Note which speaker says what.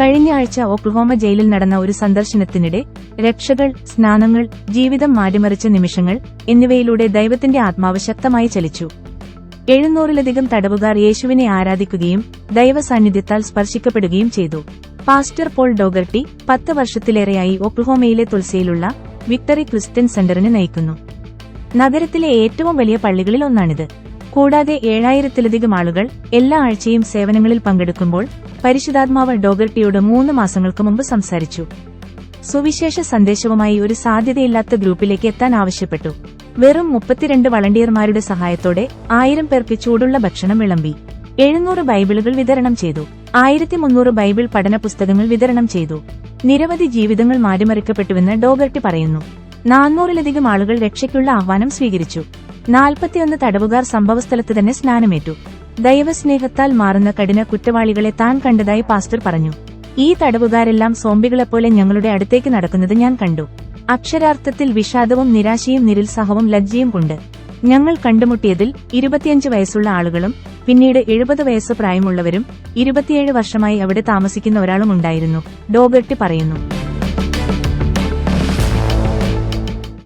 Speaker 1: കഴിഞ്ഞ ആഴ്ച ഒക്ലഹോമ ജയിലിൽ നടന്ന ഒരു സന്ദർശനത്തിനിടെ രക്ഷകൾ സ്നാനങ്ങൾ ജീവിതം മാറ്റിമറിച്ച നിമിഷങ്ങൾ എന്നിവയിലൂടെ ദൈവത്തിന്റെ ആത്മാവ് ശക്തമായി ചലിച്ചു. എഴുന്നൂറിലധികം തടവുകാർ യേശുവിനെ ആരാധിക്കുകയും ദൈവസാന്നിധ്യത്താൽ സ്പർശിക്കപ്പെടുകയും ചെയ്തു. പാസ്റ്റർ പോൾ ഡോഗർട്ടി പത്ത് വർഷത്തിലേറെയായി ഒക്ലഹോമയിലെ തുൾസിയിലുള്ള വിക്ടറി ക്രിസ്ത്യൻ സെന്ററിനെ നയിക്കുന്നു. നഗരത്തിലെ ഏറ്റവും വലിയ പള്ളികളിൽ ഒന്നാണിത്. കൂടാതെ ഏഴായിരത്തിലധികം ആളുകൾ എല്ലാ ആഴ്ചയും സേവനങ്ങളിൽ പങ്കെടുക്കുമ്പോൾ പരിശുദ്ധാത്മാവ് ഡോഗർട്ടിയോട് മൂന്ന് മാസങ്ങൾക്ക് മുമ്പ് സംസാരിച്ചു. സുവിശേഷ സന്ദേശവുമായി ഒരു സാധ്യതയില്ലാത്ത ഗ്രൂപ്പിലേക്ക് എത്താൻ ആവശ്യപ്പെട്ടു. വെറും മുപ്പത്തിരണ്ട് വളണ്ടിയർമാരുടെ സഹായത്തോടെ ആയിരം പേർക്ക് ചൂടുള്ള ഭക്ഷണം വിളമ്പി. എഴുന്നൂറ് ബൈബിളുകൾ വിതരണം ചെയ്തു. ആയിരത്തി മുന്നൂറ് ബൈബിൾ പഠന പുസ്തകങ്ങൾ വിതരണം ചെയ്തു. നിരവധി ജീവിതങ്ങൾ മാറ്റിമറിക്കപ്പെട്ടുവെന്ന് ഡോഗർട്ടി പറയുന്നു. നാനൂറിലധികം ആളുകൾ രക്ഷയ്ക്കുള്ള ആഹ്വാനം സ്വീകരിച്ചു. നാൽപ്പത്തിയൊന്ന് തടവുകാർ സംഭവസ്ഥലത്ത് തന്നെ സ്നാനമേറ്റു. ദൈവസ്നേഹത്താൽ മാറുന്ന കഠിന കുറ്റവാളികളെ താൻ കണ്ടതായി പാസ്റ്റർ പറഞ്ഞു. ഈ തടവുകാരെല്ലാം സോംബികളെപ്പോലെ ഞങ്ങളുടെ അടുത്തേക്ക് നടക്കുന്നത് ഞാൻ കണ്ടു. അക്ഷരാർത്ഥത്തിൽ വിഷാദവും നിരാശയും നിരുത്സാഹവും ലജ്ജയും കൊണ്ട്. ഞങ്ങൾ കണ്ടുമുട്ടിയതിൽ ഇരുപത്തിയഞ്ച് വയസ്സുള്ള ആളുകളും പിന്നീട് എഴുപത് വയസ്സ് പ്രായമുള്ളവരും ഇരുപത്തിയേഴ് വർഷമായി അവിടെ താമസിക്കുന്ന ഒരാളും ഉണ്ടായിരുന്നു ഡോഗർട്ടി പറയുന്നു.